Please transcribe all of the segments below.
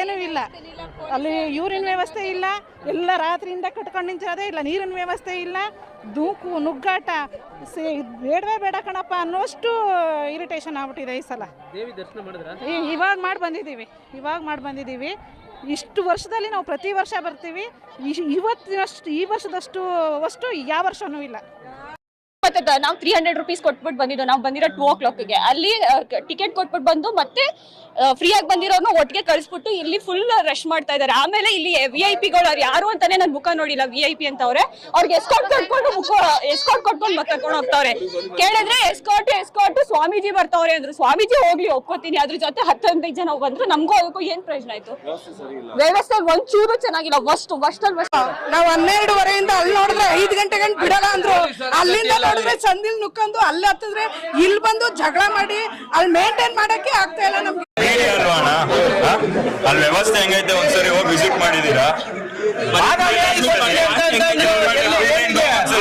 ಏನೂ ಇಲ್ಲ. ಅಲ್ಲಿ ಯೂರಿನ್ ವ್ಯವಸ್ಥೆ ಇಲ್ಲ. ಎಲ್ಲ ರಾತ್ರಿಯಿಂದ ಕಟ್ಕೊಂಡು ನಿಂತಿರೋದೇ ಇಲ್ಲ. ನೀರಿನ ವ್ಯವಸ್ಥೆ ಇಲ್ಲ. ದೂಕು ನುಗ್ಗಾಟ ಸೇ ಬೇಡವೇ ಬೇಡ ಕಣಪ್ಪ ಅನ್ನೋಷ್ಟು ಇರಿಟೇಷನ್ ಆಗ್ಬಿಟ್ಟಿದೆ ಈ ಸಲ. ಇವಾಗ ಮಾಡಿ ಬಂದಿದ್ದೀವಿ. ಇವಾಗ ಮಾಡಿ ಬಂದಿದ್ದೀವಿ. ಇಷ್ಟು ವರ್ಷದಲ್ಲಿ ನಾವು ಪ್ರತಿ ವರ್ಷ ಬರ್ತೀವಿ. ಇವತ್ತಿನಷ್ಟು ಈ ವರ್ಷದಷ್ಟು ಅಷ್ಟು ಯಾವ ವರ್ಷವೂ ಇಲ್ಲ. ಮತ್ತೆ ನಾವು ತ್ರೀ ಹಂಡ್ರೆಡ್ ರುಪೀಸ್ ಕೊಟ್ಬಿಟ್ಟು ಬಂದಿದ್ದು. ನಾವು ಬಂದಿರೋ ಟೂ ಓ ಕ್ಲಾಕ್ಗೆ ಅಲ್ಲಿ ಟಿಕೆಟ್ ಕೊಟ್ಬಿಟ್ಟು ಬಂದು ಮತ್ತೆ ಫ್ರೀ ಆಗಿ ಬಂದಿರೋರ್ನ ಒಟ್ಟಿಗೆ ಕಳಿಸ್ಬಿಟ್ಟು ಇಲ್ಲಿ ಫುಲ್ ರಶ್ ಮಾಡ್ತಾ ಇದ್ದಾರೆ ಆಮೇಲೆ ಇಲ್ಲಿ ವಿ ಐ ಪಿಗಳು ಅವ್ರು ಯಾರು ಅಂತಾನೆ ನನ್ ಮುಖ ನೋಡಿಲ್ಲ ವಿ ಐ ಪಿ ಅಂತವ್ರೆ. ಅವ್ರಿಗೆ ಎಸ್ಕಾಟ್ ಕೊಟ್ಕೊಂಡು ಮುಖ ಎಸ್ಕಾಟ್ ಕೊಟ್ಕೊಂಡು ಮತ್ತೆ ಕರ್ಕೊಂಡು ಹೋಗ್ತಾವ್ರೆ. ಕೇಳಿದ್ರೆ ಎಸ್ಕಾಟ್ ಎಸ್ಕಾಟ್ ಸ್ವಾಮೀಜಿ ಬರ್ತಾವ್ರೆ ಅಂದ್ರು. ಸ್ವಾಮೀಜಿ ಹೋಗ್ಲಿ ಒಪ್ಕೋತೀನಿ. ಅದ್ರ ಜೊತೆ ಹತ್ತೊಂದೈದು ಜನ ಬಂದ್ರು. ನಮ್ಗೂ ಅದಕ್ಕೂ ಏನ್ ಪ್ರಯೋಜನ ಆಯ್ತು? ವ್ಯವಸ್ಥೆ ಒಂಚೂರು ಚೆನ್ನಾಗಿಲ್ಲ. ವಸ್ಟ್ ವಸ್ಟ್ ಅಲ್ಲಿ ವಸ್ಟ್ ನಾವ್ ಹನ್ನೆರಡುವರೆಯಿಂದ ಅಲ್ಲಿ ನೋಡಿದ್ರೆ ಐದು ಗಂಟೆ ಗಂಟೆ ಬಿಡಲ್ಲ ಅಂದ್ರು. ಅಲ್ಲಿಂದ ನೋಡಿದ್ರೆ ಸಂದಿಲ್ ನುಕ್ಕಂದು ಅಲ್ಲಿ ಹತ್ತಿದ್ರೆ ಇಲ್ಲಿ ಬಂದು ಜಗಳ ಮಾಡಿ ಅಲ್ಲಿ ಮೇಂಟೈನ್ ಮಾಡಕ್ಕೆ ಆಗ್ತಾ ಇಲ್ಲ ನಮ್ಗೆ. ಅಲ್ವಾ ಅಣ್ಣ? ಹ? ಅಲ್ಲಿ ವ್ಯವಸ್ಥೆ ಹೆಂಗೈತೆ? ಒಂದ್ಸರಿ ಹೋಗಿ ವಿಸಿಟ್ ಮಾಡಿದೀರಾ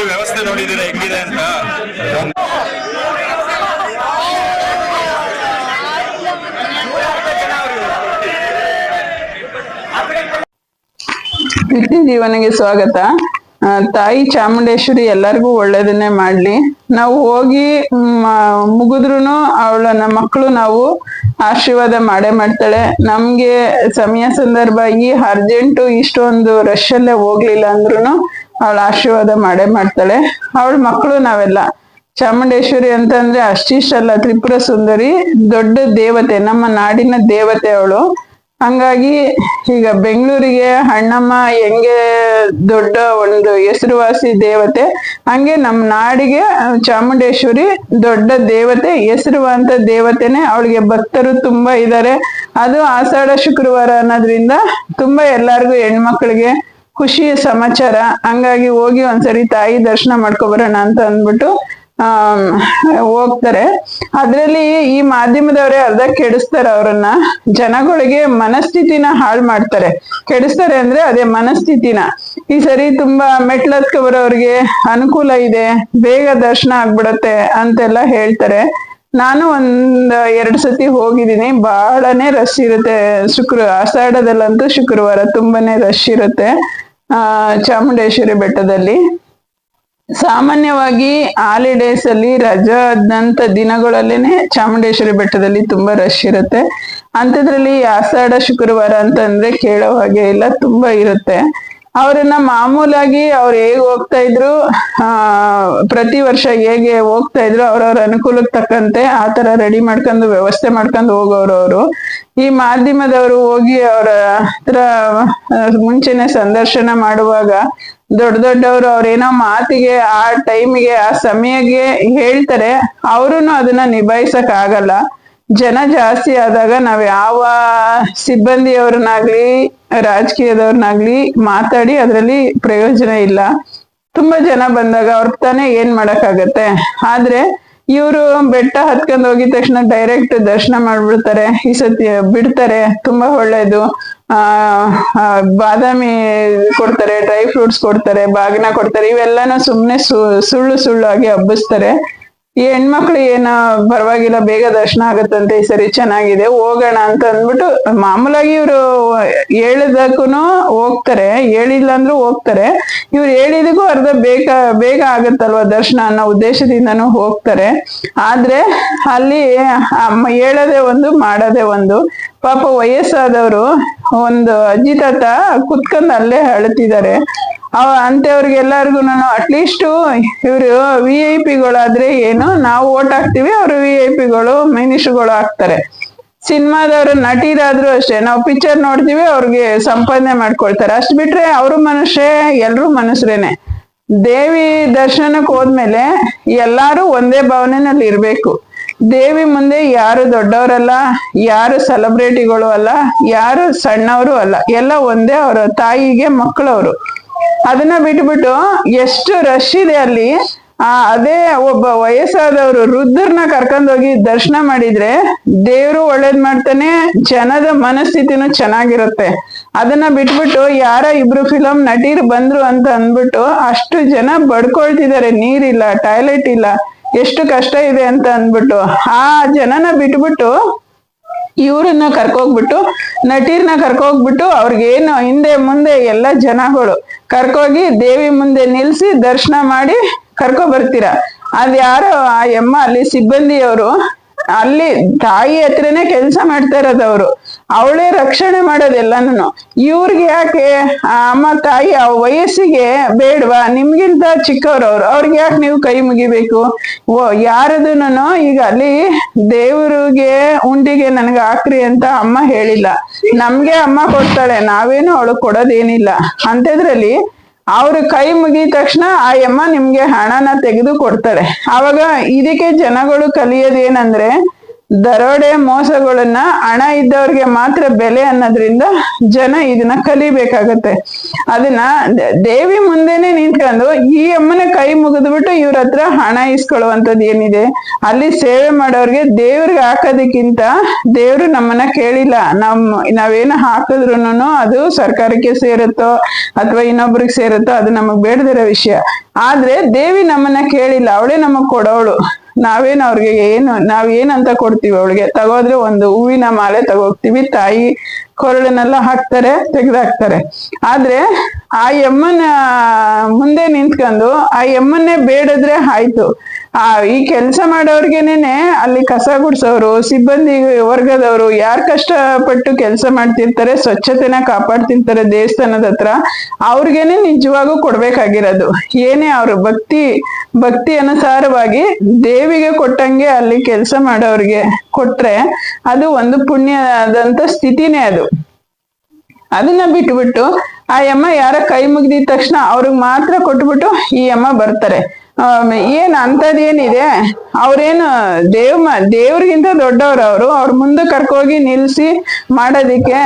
ವ್ಯವಸ್ಥೆ ನೋಡಿದೀರಾ ಹೆಂಗಿದೆ ಅಂತ? ನಿತ್ಯ ಜೀವನಿಗೆ ಸ್ವಾಗತ. ತಾಯಿ ಚಾಮುಂಡೇಶ್ವರಿ ಎಲ್ಲರಿಗೂ ಒಳ್ಳೇದನ್ನೇ ಮಾಡ್ಲಿ. ನಾವು ಹೋಗಿ ಮುಗಿದ್ರು ಅವಳ ನಮ್ಮ ಮಕ್ಕಳು ನಾವು ಆಶೀರ್ವಾದ ಮಾಡೇ ಮಾಡ್ತಾಳೆ. ನಮ್ಗೆ ಸಮಯ ಸಂದರ್ಭ ಈ ಅರ್ಜೆಂಟು ಇಷ್ಟೊಂದು ರಶ್ ಅಲ್ಲೇ ಹೋಗ್ಲಿಲ್ಲ ಅಂದ್ರೂ ಅವಳ ಆಶೀರ್ವಾದ ಮಾಡೇ ಮಾಡ್ತಾಳೆ. ಅವಳ ಮಕ್ಕಳು ನಾವೆಲ್ಲ. ಚಾಮುಂಡೇಶ್ವರಿ ಅಂತಂದ್ರೆ ಅಷ್ಟಿಷ್ಟಲ್ಲ, ತ್ರಿಪುರ ಸುಂದರಿ, ದೊಡ್ಡ ದೇವತೆ, ನಮ್ಮ ನಾಡಿನ ದೇವತೆ ಅವಳು. ಹಂಗಾಗಿ ಈಗ ಬೆಂಗಳೂರಿಗೆ ಅಣ್ಣಮ್ಮ ಹೆಂಗೆ ದೊಡ್ಡ ಒಂದು ಹೆಸರುವಾಸಿ ದೇವತೆ, ಹಂಗೆ ನಮ್ಮ ನಾಡಿಗೆ ಚಾಮುಂಡೇಶ್ವರಿ ದೊಡ್ಡ ದೇವತೆ, ಹೆಸರುವಂತ ದೇವತೆನೆ ಅವಳಿಗೆ ಭಕ್ತರು ತುಂಬಾ ಇದ್ದಾರೆ ಅದು ಆಷಾಢ ಶುಕ್ರವಾರ ಅನ್ನೋದ್ರಿಂದ ತುಂಬಾ ಎಲ್ಲಾರ್ಗು ಹೆಣ್ಮಕ್ಳಿಗೆ ಖುಷಿಯ ಸಮಾಚಾರ. ಹಂಗಾಗಿ ಹೋಗಿ ಒಂದ್ಸರಿ ತಾಯಿ ದರ್ಶನ ಮಾಡ್ಕೊಬರೋಣ ಅಂತ ಅಂದ್ಬಿಟ್ಟು ಹೋಗ್ತಾರೆ. ಅದ್ರಲ್ಲಿ ಈ ಮಾಧ್ಯಮದವರೇ ಅರ್ಧ ಕೆಡಿಸ್ತಾರೆ ಅವರನ್ನ. ಜನಗಳಿಗೆ ಮನಸ್ಥಿತಿನ ಹಾಳು ಮಾಡ್ತಾರೆ. ಕೆಡಿಸ್ತಾರೆ ಅಂದ್ರೆ ಅದೇ ಮನಸ್ಥಿತಿನ. ಈ ಸರಿ ತುಂಬಾ ಮೆಟ್ಲತ್ಕ ಬರೋರ್ಗೆ ಅನುಕೂಲ ಇದೆ, ಬೇಗ ದರ್ಶನ ಆಗ್ಬಿಡತ್ತೆ ಅಂತೆಲ್ಲ ಹೇಳ್ತಾರೆ. ನಾನು ಒಂದ್ ಎರಡ್ ಸತಿ ಹೋಗಿದ್ದೀನಿ. ಬಹಳನೇ ರಶ್ ಇರುತ್ತೆ. ಶುಕ್ರ, ಆಷಾಢದಲ್ಲಂತೂ ಶುಕ್ರವಾರ ತುಂಬಾನೇ ರಶ್ ಇರುತ್ತೆ. ಆ, ಚಾಮುಂಡೇಶ್ವರಿ ಬೆಟ್ಟದಲ್ಲಿ. ಸಾಮಾನ್ಯವಾಗಿ ಹಾಲಿಡೇಸ್ ಅಲ್ಲಿ ರಜಾದಂತ ದಿನಗಳಲ್ಲೇನೆ ಚಾಮುಂಡೇಶ್ವರಿ ಬೆಟ್ಟದಲ್ಲಿ ತುಂಬಾ ರಶ್ ಇರುತ್ತೆ. ಅಂಥದ್ರಲ್ಲಿ ಆಷಾಢ ಶುಕ್ರವಾರ ಅಂತಂದ್ರೆ ಕೇಳೋ ಹಾಗೆ ಇಲ್ಲ, ತುಂಬಾ ಇರುತ್ತೆ. ಅವರನ್ನ ಮಾಮೂಲಾಗಿ ಅವ್ರು ಹೇಗ್ ಹೋಗ್ತಾ ಇದ್ರು, ಆ, ಪ್ರತಿ ವರ್ಷ ಹೇಗೆ ಹೋಗ್ತಾ ಇದ್ರು, ಅವ್ರವ್ರ ಅನುಕೂಲಕ್ಕೆ ತಕ್ಕಂತೆ ಆ ತರ ರೆಡಿ ಮಾಡ್ಕೊಂಡು ವ್ಯವಸ್ಥೆ ಮಾಡ್ಕೊಂಡು ಹೋಗೋರು ಅವರು. ಈ ಮಾಧ್ಯಮದವರು ಹೋಗಿ ಅವರ ಹತ್ರ ಮುಂಚೆನೆ ಸಂದರ್ಶನ ಮಾಡುವಾಗ ದೊಡ್ಡ ದೊಡ್ಡವರು ಅವ್ರೇನೋ ಮಾತಿಗೆ, ಆ ಟೈಮಿಗೆ ಆ ಸಮಯಕ್ಕೆ ಹೇಳ್ತಾರೆ ಅವ್ರು ಅದನ್ನ ನಿಭಾಯಿಸಕ್ ಆಗಲ್ಲ ಜನ ಜಾಸ್ತಿ ಆದಾಗ ನಾವ್ ಯಾವ ಸಿಬ್ಬಂದಿಯವ್ರನ್ನಾಗ್ಲಿ, ರಾಜಕೀಯದವ್ರನ್ನಾಗ್ಲಿ ಮಾತಾಡಿ ಅದ್ರಲ್ಲಿ ಪ್ರಯೋಜನ ಇಲ್ಲ. ತುಂಬಾ ಜನ ಬಂದಾಗ ಅವ್ರ ತಾನೇ ಏನ್ ಮಾಡಕ್ಕಾಗತ್ತೆ? ಆದ್ರೆ ಇವರು ಬೆಟ್ಟ ಹತ್ಕೊಂಡ್ ಹೋಗಿದ ತಕ್ಷಣ ಡೈರೆಕ್ಟ್ ದರ್ಶನ ಮಾಡ್ಬಿಡ್ತಾರೆ. ಈ ಸತಿ ಬಿಡ್ತಾರೆ. ತುಂಬಾ ಒಳ್ಳೇದು. ಆ ಬಾದಾಮಿ ಕೊಡ್ತಾರೆ, ಡ್ರೈ ಫ್ರೂಟ್ಸ್ ಕೊಡ್ತಾರೆ, ಬಾಗಿನ ಕೊಡ್ತಾರೆ. ಇವೆಲ್ಲನೂ ಸುಮ್ನೆ ಸುಳ್ಳು ಸುಳ್ಳು ಆಗಿ ಹಬ್ಬಿಸ್ತಾರೆ. ಈ ಹೆಣ್ಮಕ್ಳು ಏನ ಪರವಾಗಿಲ್ಲ, ಬೇಗ ದರ್ಶನ ಆಗತ್ತಂತೆ, ಈ ಸರಿ ಚೆನ್ನಾಗಿದೆ, ಹೋಗೋಣ ಅಂತ ಅಂದ್ಬಿಟ್ಟು ಮಾಮೂಲಾಗಿ ಇವರು ಹೇಳಿದಕ್ಕೂ ಹೋಗ್ತಾರೆ, ಹೇಳಿಲ್ಲ ಅಂದ್ರೂ ಹೋಗ್ತಾರೆ. ಇವ್ರು ಹೇಳಿದಕ್ಕೂ ಅರ್ಧ ಬೇಗ ಬೇಗ ಆಗತ್ತಲ್ವಾ ದರ್ಶನ ಅನ್ನೋ ಉದ್ದೇಶದಿಂದನೂ ಹೋಗ್ತಾರೆ. ಆದ್ರೆ ಅಲ್ಲಿ ಹೇಳೋದೇ ಒಂದು, ಮಾಡೋದೇ ಒಂದು. ಪಾಪ ವಯಸ್ಸಾದವರು ಒಂದು ಅಜ್ಜಿ ತಾತ ಕುತ್ಕೊಂಡು ಅಲ್ಲೇ ಅಳ್ತಿದ್ದಾರೆ ಅವ ಅಂತವ್ರಿಗೆಲ್ಲರಿಗೂ ಅಟ್ಲೀಸ್ಟ್ ಇವರು ವಿ ಐ ಪಿಗಳಾದ್ರೆ ಏನು, ನಾವು ಓಟ್ ಹಾಕ್ತಿವಿ, ಅವರು ವಿ ಐ ಪಿಗಳು ಮಿನಿಸ್ಟ್ರುಗಳು ಹಾಕ್ತಾರೆ. ಸಿನಿಮಾದವ್ರು ನಟಿರಾದ್ರೂ ಅಷ್ಟೇ, ನಾವು ಪಿಕ್ಚರ್ ನೋಡ್ತೀವಿ, ಅವ್ರಿಗೆ ಸಂಪಾದನೆ ಮಾಡ್ಕೊಳ್ತಾರೆ. ಅಷ್ಟು ಬಿಟ್ರೆ ಅವರು ಮನುಷ್ಯ ಎಲ್ಲರೂ ಮನುಷ್ಯರೇನೆ. ದೇವಿ ದರ್ಶನಕ್ಕೆ ಹೋದ್ಮೇಲೆ ಎಲ್ಲಾರು ಒಂದೇ ಭಾವನೆನಲ್ಲಿ ಇರ್ಬೇಕು. ದೇವಿ ಮುಂದೆ ಯಾರು ದೊಡ್ಡವರಲ್ಲ, ಯಾರು ಸೆಲೆಬ್ರಿಟಿಗಳು ಅಲ್ಲ, ಯಾರು ಸಣ್ಣವರು ಅಲ್ಲ, ಎಲ್ಲ ಒಂದೇ ಅವರ ತಾಯಿಗೆ ಮಕ್ಕಳವರು. ಅದನ್ನ ಬಿಟ್ಬಿಟ್ಟು ಎಷ್ಟು ರಶ್ ಇದೆ ಅಲ್ಲಿ, ಆ, ಅದೇ ಒಬ್ಬ ವಯಸ್ಸಾದವರು ವೃದ್ಧರನ್ನ ಕರ್ಕೊಂಡೋಗಿ ದರ್ಶನ ಮಾಡಿದ್ರೆ ದೇವ್ರು ಒಳ್ಳೇದ್ ಮಾಡ್ತಾನೆ, ಜನದ ಮನಸ್ಥಿತಿನೂ ಚೆನ್ನಾಗಿರುತ್ತೆ. ಅದನ್ನ ಬಿಟ್ಬಿಟ್ಟು ಯಾರ ಇಬ್ರು ಫಿಲಂ ನಟೀರ್ ಬಂದ್ರು ಅಂತ ಅಂದ್ಬಿಟ್ಟು ಅಷ್ಟು ಜನ ಬಡ್ಕೊಳ್ತಿದ್ದಾರೆ, ನೀರಿಲ್ಲ ಟಾಯ್ಲೆಟ್ ಇಲ್ಲ, ಎಷ್ಟು ಕಷ್ಟ ಇದೆ ಅಂತ ಅಂದ್ಬಿಟ್ಟು. ಆ ಜನನ ಬಿಟ್ಬಿಟ್ಟು ಇವ್ರನ್ನ ಕರ್ಕೋಗ್ಬಿಟ್ಟು, ನಟೀರ್ನ ಕರ್ಕೋಗ್ಬಿಟ್ಟು ಅವ್ರಿಗೇನು ಹಿಂದೆ ಮುಂದೆ ಎಲ್ಲ ಜನಗಳು ಕರ್ಕೋಗಿ ದೇವಿ ಮುಂದೆ ನಿಲ್ಸಿ ದರ್ಶನ ಮಾಡಿ ಕರ್ಕೋ ಬರ್ತೀರ? ಅದ್ ಯಾರು ಆ ಯಮ್ಮ ಅಲ್ಲಿ ಸಿಬ್ಬಂದಿಯವರು ಅಲ್ಲಿ ತಾಯಿ ಹತ್ರನೇ ಕೆಲಸ ಮಾಡ್ತಾ ಇರೋದು ಅವರು ಅವಳೇ ರಕ್ಷಣೆ ಮಾಡೋದೆಲ್ಲನೂ ಇವ್ರಿಗೆ ಯಾಕೆ ಅಮ್ಮ, ತಾಯಿ, ಆ ವಯಸ್ಸಿಗೆ ಬೇಡವಾ? ನಿಮ್ಗಿಂತ ಚಿಕ್ಕವ್ರವ್ರು. ಅವ್ರಿಗೆ ಯಾಕೆ ನೀವು ಕೈ ಮುಗಿಬೇಕು? ಓ, ಯಾರದನ್ನು ಈಗ ಅಲ್ಲಿ ದೇವರಿಗೆ, ಉಂಡಿಗೆ ನನಗೆ ಹಾಕ್ರಿ ಅಂತ ಅಮ್ಮ ಹೇಳಿಲ್ಲ. ನಮ್ಗೆ ಅಮ್ಮ ಕೊಡ್ತಾಳೆ. ನಾವೇನು ಅವಳು ಕೊಡೋದೇನಿಲ್ಲ. ಅಂತದ್ರಲ್ಲಿ ಅವ್ರ ಕೈ ಮುಗಿದ ತಕ್ಷಣ ಆ ಅಮ್ಮ ನಿಮ್ಗೆ ಹಣನ ತೆಗೆದು ಕೊಡ್ತಾರೆ. ಅವಾಗ ಇದಕ್ಕೆ ಜನಗಳು ಕಲಿಯೋದೇನಂದ್ರೆ ದರೋಡೆ ಮೋಸಗಳನ್ನ ಹಣ ಇದ್ದವ್ರಿಗೆ ಮಾತ್ರ ಬೆಲೆ ಅನ್ನೋದ್ರಿಂದ ಜನ ಇದನ್ನ ಕಲಿಬೇಕಾಗತ್ತೆ. ಅದನ್ನ ದೇವಿ ಮುಂದೆನೆ ನಿಂತ್ಕೊಂಡು ಈ ಅಮ್ಮನ ಕೈ ಮುಗಿದ್ಬಿಟ್ಟು ಇವ್ರ ಹತ್ರ ಹಣ ಇಸ್ಕೊಳ್ಳುವಂಥದ್ದು ಏನಿದೆ? ಅಲ್ಲಿ ಸೇವೆ ಮಾಡೋರ್ಗೆ ದೇವ್ರಿಗೆ ಹಾಕೋದಕ್ಕಿಂತ ದೇವ್ರು ನಮ್ಮನ್ನ ಕೇಳಿಲ್ಲ. ನಮ್, ನಾವೇನು ಹಾಕಿದ್ರು ಅದು ಸರ್ಕಾರಕ್ಕೆ ಸೇರುತ್ತೋ ಅಥವಾ ಇನ್ನೊಬ್ರಿಗೆ ಸೇರುತ್ತೋ ಅದು ನಮಗ್ ಬೇಡದಿರೋ ವಿಷಯ. ಆದ್ರೆ ದೇವಿ ನಮ್ಮನ್ನ ಕೇಳಿಲ್ಲ. ಅವಳೇ ನಮಗ್ ಕೊಡೋಳು. ನಾವೇನ್ ಅವ್ರಿಗೆ ಏನು, ನಾವ್ ಏನಂತ ಕೊಡ್ತೀವಿ ಅವಳಿಗೆ? ತಗೋದ್ರೆ ಒಂದು ಹೂವಿನ ಮಾಲೆ ತಗೋಗ್ತೀವಿ. ತಾಯಿ ಕೊರಳನ್ನೆಲ್ಲ ಹಾಕ್ತಾರೆ, ತೆಗೆದಾಕ್ತಾರೆ. ಆದ್ರೆ ಆ ಯಮ್ಮನ ಮುಂದೆ ನಿಂತ್ಕೊಂಡು ಆ ಯಮ್ಮನ್ನೇ ಬೇಡದ್ರೆ ಆಯ್ತು. ಆ, ಈ ಕೆಲಸ ಮಾಡೋರ್ಗೆನೇನೆ ಅಲ್ಲಿ ಕಸ ಗುಡ್ಸೋರು, ಸಿಬ್ಬಂದಿ ವರ್ಗದವರು ಯಾರು ಕಷ್ಟಪಟ್ಟು ಕೆಲಸ ಮಾಡ್ತಿರ್ತಾರೆ, ಸ್ವಚ್ಛತೆನ ಕಾಪಾಡ್ತಿರ್ತಾರೆ ದೇವಸ್ಥಾನದ ಹತ್ರ, ಅವ್ರಿಗೇನೆ ನಿಜವಾಗೂ ಕೊಡ್ಬೇಕಾಗಿರೋದು. ಏನೇ ಅವ್ರ ಭಕ್ತಿ ಭಕ್ತಿ ಅನುಸಾರವಾಗಿ ದೇವಿಗೆ ಕೊಟ್ಟಂಗೆ ಅಲ್ಲಿ ಕೆಲಸ ಮಾಡೋರ್ಗೆ ಕೊಟ್ರೆ ಅದು ಒಂದು ಪುಣ್ಯದಂತ ಸ್ಥಿತಿನೇ ಅದು. ಅದನ್ನ ಬಿಟ್ಬಿಟ್ಟು ಆ ಯಮ್ಮ ಯಾರ ಕೈ ಮುಗ್ದಿದ ತಕ್ಷಣ ಅವ್ರಿಗೆ ಮಾತ್ರ ಕೊಟ್ಬಿಟ್ಟು ಈ ಅಮ್ಮ ಬರ್ತಾರೆ. ಏನ್ ಅಂತದೇನಿದೆ ಅವ್ರೇನು ದೇವ್ ದೇವ್ರಿಗಿಂತ ದೊಡ್ಡವ್ರು ಅವರು. ಅವ್ರ ಮುಂದೆ ಕರ್ಕೋಗಿ ನಿಲ್ಸಿ ಮಾಡೋದಿಕ್ಕೆ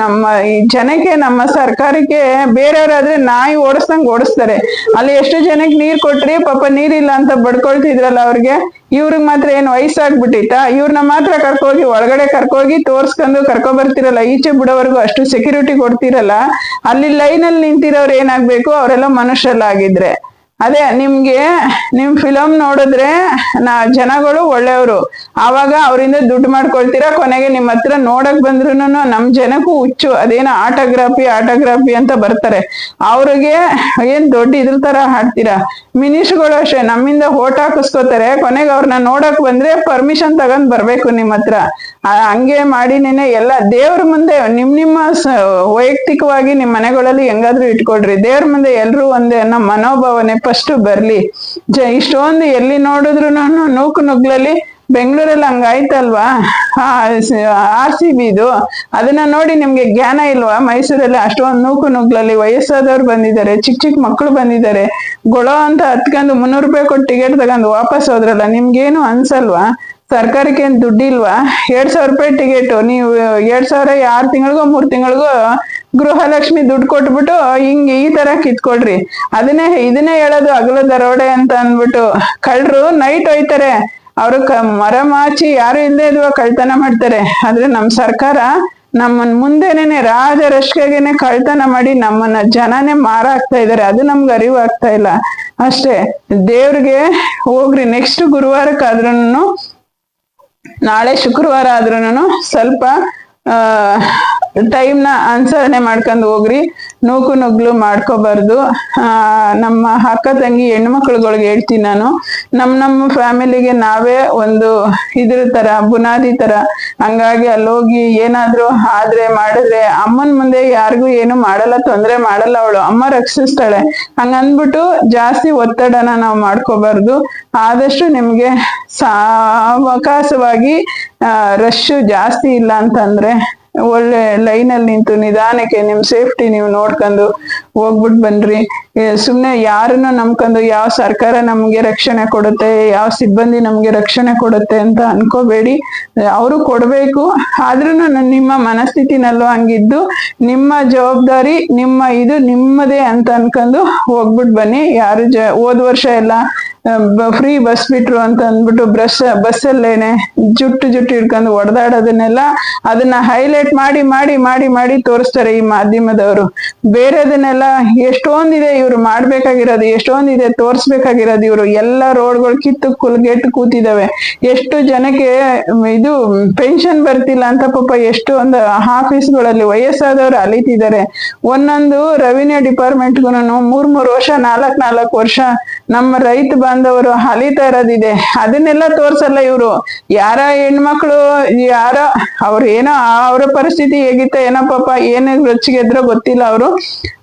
ನಮ್ಮ ಈ ಜನಕ್ಕೆ, ನಮ್ಮ ಸರ್ಕಾರಕ್ಕೆ ಬೇರೆಯವ್ರಾದ್ರೆ ನಾಯಿ ಓಡಿಸ್ದಂಗ್ ಓಡಿಸ್ತಾರೆ. ಅಲ್ಲಿ ಎಷ್ಟು ಜನಕ್ಕೆ ನೀರ್ ಕೊಟ್ರಿ, ಪಾಪ ನೀರಿಲ್ಲ ಅಂತ ಬಡ್ಕೊಳ್ತಿದ್ರಲ್ಲ ಅವ್ರಿಗೆ. ಇವ್ರಿಗೆ ಮಾತ್ರ ಏನ್ ವಯಸ್ಸಾಗ್ಬಿಟ್ಟಿತ್ತಾ? ಇವ್ರನ್ನ ಮಾತ್ರ ಕರ್ಕೋಗಿ, ಒಳಗಡೆ ಕರ್ಕೋಗಿ ತೋರ್ಸ್ಕೊಂಡು ಕರ್ಕೊ ಬರ್ತಿರಲ್ಲ ಈಚೆ ಬಿಡೋವರೆಗೂ ಅಷ್ಟು ಸೆಕ್ಯೂರಿಟಿ ಕೊಡ್ತಿರಲ್ಲ. ಅಲ್ಲಿ ಲೈನ್ ಅಲ್ಲಿ ನಿಂತಿರೋರು ಏನಾಗ್ಬೇಕು? ಅವರೆಲ್ಲ ಮನುಷ್ಯರಾಗಿದ್ರೆ ಅದೇ, ನಿಮ್ಗೆ, ನಿಮ್ ಫಿಲಮ್ ನೋಡಿದ್ರೆ ನಾ, ಜನಗಳು ಒಳ್ಳೆಯವರು. ಆವಾಗ ಅವರಿಂದ ದುಡ್ಡು ಮಾಡ್ಕೊಳ್ತೀರಾ? ಕೊನೆಗೆ ನಿಮ್ಮ ಹತ್ರ ನೋಡಕ್ ಬಂದ್ರು ನಮ್ ಜನಕ್ಕೂ ಹುಚ್ಚು. ಅದೇನೋ ಆಟೋಗ್ರಾಫಿ ಆಟೋಗ್ರಾಫಿ ಅಂತ ಬರ್ತಾರೆ. ಅವ್ರಿಗೆ ಏನ್ ದೊಡ್ಡ ಇದ್ರ ತರ ಹಾಡ್ತೀರಾ? ಮಿನಿಷ್ಗಳು ಅಷ್ಟೇ, ನಮ್ಮಿಂದ ಓಟ್ ಹಾಕಿಸ್ಕೋತಾರೆ. ಕೊನೆಗೆ ಅವ್ರನ್ನ ನೋಡಕ್ ಬಂದ್ರೆ ಪರ್ಮಿಷನ್ ತಗೊಂಡ್ ಬರ್ಬೇಕು ನಿಮ್ ಹತ್ರ. ಹಂಗೆ ಮಾಡಿನೇನೆ ಎಲ್ಲ ದೇವ್ರ ಮುಂದೆ, ನಿಮ್, ನಿಮ್ಮ ವೈಯಕ್ತಿಕವಾಗಿ ನಿಮ್ ಮನೆಗಳಲ್ಲಿ ಹೆಂಗಾದ್ರೂ ಇಟ್ಕೊಡ್ರಿ ದೇವ್ರ ಮುಂದೆ ಎಲ್ರೂ ಒಂದೇ ಅನ್ನೋ ಮನೋಭಾವನೆ ಫಸ್ಟ್ ಬರ್ಲಿ. ಜ, ಇಷ್ಟೊಂದು ಎಲ್ಲಿ ನೋಡಿದ್ರು ನೂಕು ನುಗ್ಲಲ್ಲಿ ಬೆಂಗಳೂರಲ್ಲಿ ಹಂಗಾಯ್ತಲ್ವಾ? ಆರ್ ಸಿ ಬಿದು ಅದನ್ನ ನೋಡಿ ನಿಮ್ಗೆ ಜ್ಞಾನ ಇಲ್ವಾ? ಮೈಸೂರಲ್ಲಿ ಅಷ್ಟೊಂದು ನೂಕು ನುಗ್ಲಲ್ಲಿ ವಯಸ್ಸಾದವ್ರು ಬಂದಿದ್ದಾರೆ ಚಿಕ್ಕ ಚಿಕ್ಕ ಮಕ್ಕಳು ಬಂದಿದ್ದಾರೆ. ಗೊಳೋ ಅಂತ ಹತ್ಕೊಂಡು ಮುನ್ನೂರು ರೂಪಾಯಿ ಕೊಟ್ಟು ಟಿಕೆಟ್ ತಗೊಂಡು ವಾಪಸ್ ಹೋದ್ರಲ್ಲ, ನಿಮ್ಗೇನು ಅನ್ಸಲ್ವಾ? ಸರ್ಕಾರಕ್ಕೆ ಏನು ದುಡ್ಡಿಲ್ವಾ? ಎರಡ್ ಸಾವಿರ ರೂಪಾಯಿ ಟಿಕೆಟ್, ನೀವು ಎರಡ್ ಸಾವಿರ ಆರು ತಿಂಗಳಿಗೋ, ಮೂರ್ ತಿಂಗಳಿಗೋ ಗೃಹಲಕ್ಷ್ಮಿ ದುಡ್ಡು ಕೊಟ್ಬಿಟ್ಟು ಹಿಂಗ್ ಈ ತರ ಕಿತ್ಕೊಳ್ರಿ. ಅದನ್ನೇ, ಇದನ್ನೇ ಹೇಳೋದು ಅಗಲ ದರೋಡೆ ಅಂತ ಅಂದ್ಬಿಟ್ಟು. ಕಳ್ರು ನೈಟ್ ಹೋಯ್ತಾರೆ. ಅವರು ಕ, ಮರ ಮಾಚಿ ಯಾರು ಇಲ್ಲದೆ ಇರುವ ಕಳ್ತನ ಮಾಡ್ತಾರೆ. ಆದ್ರೆ ನಮ್ ಸರ್ಕಾರ ನಮ್ಮನ್ ಮುಂದೆನೇನೆ ರಾಜ ರಶ್ಕೆಗೆನೆ ಕಳ್ತನ ಮಾಡಿ ನಮ್ಮನ್ನ ಜನನೇ ಮಾರಾಕ್ತಾ ಇದಾರೆ. ಅದು ನಮ್ಗೆ ಅರಿವು ಆಗ್ತಾ ಇಲ್ಲ. ಅಷ್ಟೇ, ದೇವ್ರಿಗೆ ಹೋಗ್ರಿ. ನೆಕ್ಸ್ಟ್ ಗುರುವಾರಕ್ಕಾದ್ರೂ ನಾಳೆ ಶುಕ್ರವಾರ ಆದ್ರೂನು ಸ್ವಲ್ಪ ಟೈಮ್ನ ಅನುಸರಣೆ ಮಾಡ್ಕೊಂಡು ಹೋಗ್ರಿ. ನೂಕು ನುಗ್ಲು ಮಾಡ್ಕೋಬಾರ್ದು. ನಮ್ಮ ಅಕ್ಕ ತಂಗಿ ಹೆಣ್ಮಕ್ಳುಗಳಿಗೆ ಹೇಳ್ತೀನಿ ನಾನು. ನಮ್ಮ ನಮ್ಮ ಫ್ಯಾಮಿಲಿಗೆ ನಾವೇ ಒಂದು ಇದ್ರ ತರ, ಬುನಾದಿ ತರ. ಹಂಗಾಗಿ ಅಲ್ಲೋಗಿ ಏನಾದ್ರೂ ಆದ್ರೆ ಮಾಡಿದ್ರೆ ಅಮ್ಮನ ಮುಂದೆ ಯಾರಿಗೂ ಏನು ಮಾಡಲ್ಲ, ತೊಂದ್ರೆ ಮಾಡಲ್ಲ ಅವಳು. ಅಮ್ಮ ರಕ್ಷಿಸ್ತಾಳೆ. ಹಂಗಂದ್ಬಿಟ್ಟು ಜಾಸ್ತಿ ಒತ್ತಡನ ನಾವು ಮಾಡ್ಕೋಬಾರ್ದು. ಆದಷ್ಟು ನಿಮ್ಗೆ ಸಾವಕಾಶವಾಗಿ ರಶ್ ಜಾಸ್ತಿ ಇಲ್ಲ ಅಂತಂದ್ರೆ ಒಳ್ಳೆ ಅಲ್ಲಿ ನಿಂತು ನಿಧಾನಕ್ಕೆ ನಿಮ್ ಸೇಫ್ಟಿ ನೀವು ನೋಡ್ಕೊಂಡು ಹೋಗ್ಬಿಟ್ಟು ಬನ್ರಿ ಸುಮ್ನೆ ಯಾರನ್ನು ನಂಬ್ಕೊಂಡು ಯಾವ ಸರ್ಕಾರ ನಮ್ಗೆ ರಕ್ಷಣೆ ಕೊಡುತ್ತೆ, ಯಾವ ಸಿಬ್ಬಂದಿ ನಮ್ಗೆ ರಕ್ಷಣೆ ಕೊಡುತ್ತೆ ಅಂತ ಅನ್ಕೋಬೇಡಿ. ಅವರು ಕೊಡ್ಬೇಕು. ಆದ್ರೂ ನಿಮ್ಮ ಮನಸ್ಥಿತಿನಲ್ಲೂ ಹಂಗಿದ್ದು, ನಿಮ್ಮ ಜವಾಬ್ದಾರಿ, ನಿಮ್ಮ ಇದು ನಿಮ್ಮದೇ ಅಂತ ಅನ್ಕೊಂಡು ಹೋಗ್ಬಿಟ್ ಬನ್ನಿ. ಯಾರು ಜ, ಹೋದ್ ವರ್ಷ ಎಲ್ಲ ಫ್ರೀ ಬಸ್ ಬಿಟ್ರು ಅಂತ ಅಂದ್ಬಿಟ್ಟು ಬ್ರಷ್ ಬಸ್ಸಲ್ಲೇನೆ ಜುಟ್ಟು ಜುಟ್ಟು ಹಿಡ್ಕೊಂಡು ಹೊಡೆದಾಡೋದನ್ನೆಲ್ಲ ಅದನ್ನ ಹೈಲೈಟ್ ಮಾಡಿ ಮಾಡಿ ಮಾಡಿ ಮಾಡಿ ತೋರಿಸ್ತಾರೆ ಈ ಮಾಧ್ಯಮದವರು. ಬೇರೆದನ್ನೆಲ್ಲ ಎಷ್ಟೊಂದಿದೆ ಇವ್ರು ಮಾಡ್ಬೇಕಾಗಿರೋದು ಎಷ್ಟೊಂದಿದೆ, ತೋರ್ಸ್ಬೇಕಾಗಿರೋದು ಇವ್ರು. ಎಲ್ಲ ರೋಡ್ಗಳು ಕಿತ್ತು ಕುಲ್ಗೆಟ್ಟು ಕೂತಿದಾವೆ. ಎಷ್ಟು ಜನಕ್ಕೆ ಇದು ಪೆನ್ಷನ್ ಬರ್ತಿಲ್ಲ ಅಂತ ಪಾಪ ಎಷ್ಟು ಒಂದು ಆಫೀಸ್ಗಳಲ್ಲಿ ವಯಸ್ಸಾದವ್ರು ಅಲಿತಿದ್ದಾರೆ. ಒಂದೊಂದು ರೆವಿನ್ಯೂ ಡಿಪಾರ್ಟ್ಮೆಂಟ್ಗೂ ಮೂರ್ ಮೂರ್ ವರ್ಷ, ನಾಲ್ಕ್ ನಾಲ್ಕು ವರ್ಷ ನಮ್ಮ ರೈತ ಬಾಂಧವರು ಅಲಿತಾ ಇರೋದಿದೆ. ಅದನ್ನೆಲ್ಲ ತೋರ್ಸಲ್ಲ ಇವರು. ಯಾರ ಹೆಣ್ಮಕ್ಳು, ಯಾರ ಅವ್ರ ಏನೋ ಅವರ ಪರಿಸ್ಥಿತಿ ಹೇಗಿತ್ತ ಏನೋ ಪಾಪ ಏನು ರೊಚ್ಚಿಗೆದ್ರೋ ಗೊತ್ತಿಲ್ಲ ಅವರು.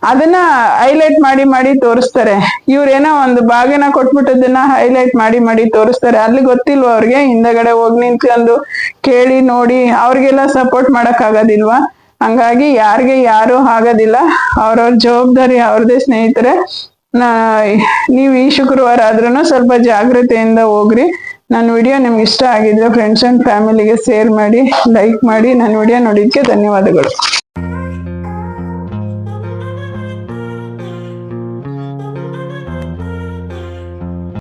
ಅದನ್ನ ಹೈಲೈಟ್ ಮಾಡಿ ಮಾಡಿ ತೋರಿಸ್ತಾರೆ. ಇವ್ರೇನೋ ಒಂದು ಭಾಗನ ಕೊಟ್ಬಿಟ್ಟದನ್ನ ಹೈಲೈಟ್ ಮಾಡಿ ಮಾಡಿ ತೋರಿಸ್ತಾರೆ. ಅಲ್ಲಿ ಗೊತ್ತಿಲ್ವ ಅವ್ರಿಗೆ? ಹಿಂದಗಡೆ ಹೋಗಿ ನಿಂತ್ಕೊಂಡು ಕೇಳಿ, ನೋಡಿ. ಅವ್ರಿಗೆಲ್ಲ ಸಪೋರ್ಟ್ ಮಾಡಕ್ ಆಗೋದಿಲ್ವಾ? ಹಂಗಾಗಿ ಯಾರಿಗೆ ಯಾರು ಆಗೋದಿಲ್ಲ. ಅವ್ರವ್ರ ಜವಾಬ್ದಾರಿ ಅವ್ರದೇ ಸ್ನೇಹಿತರೆ. ನಾ, ನೀವು ಈ ಶುಕ್ರವಾರ ಆದ್ರೂ ಸ್ವಲ್ಪ ಜಾಗ್ರತೆಯಿಂದ ಹೋಗ್ರಿ. ನನ್ನ ವಿಡಿಯೋ ನಿಮ್ಗೆ ಇಷ್ಟ ಆಗಿದ್ರೆ ಫ್ರೆಂಡ್ಸ್ ಅಂಡ್ ಫ್ಯಾಮಿಲಿಗೆ ಶೇರ್ ಮಾಡಿ ಲೈಕ್ ಮಾಡಿ ನನ್ನ ವಿಡಿಯೋ ನೋಡಿದ್ದಕ್ಕೆ ಧನ್ಯವಾದಗಳು.